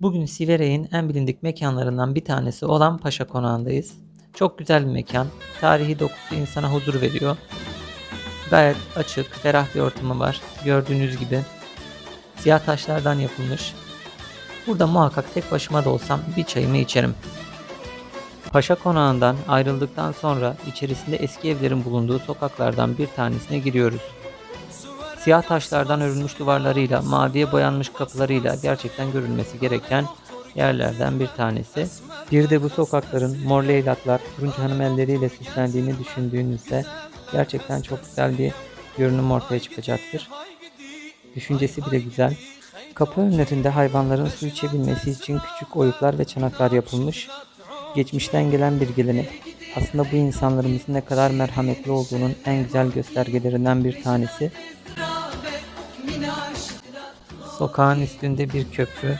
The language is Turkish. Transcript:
Bugün Siverek'in en bilindik mekanlarından bir tanesi olan Paşa Konağı'ndayız. Çok güzel bir mekan. Tarihi dokusu insana huzur veriyor. Gayet açık, ferah bir ortamı var. Gördüğünüz gibi siyah taşlardan yapılmış. Burada muhakkak tek başıma da olsam bir çayımı içerim. Paşa Konağı'ndan ayrıldıktan sonra içerisinde eski evlerin bulunduğu sokaklardan bir tanesine giriyoruz. Siyah taşlardan örülmüş duvarlarıyla, maviye boyanmış kapılarıyla gerçekten görülmesi gereken yerlerden bir tanesi. Bir de bu sokakların mor leylaklar, turuncu hanım elleriyle süslendiğini düşündüğünüzde gerçekten çok güzel bir görünüm ortaya çıkacaktır. Düşüncesi bile güzel. Kapı önlerinde hayvanların su içebilmesi için küçük oyuklar ve çanaklar yapılmış. Geçmişten gelen bir gelenek. Aslında bu insanlarımızın ne kadar merhametli olduğunun en güzel göstergelerinden bir tanesi. Sokağın üstünde bir köprü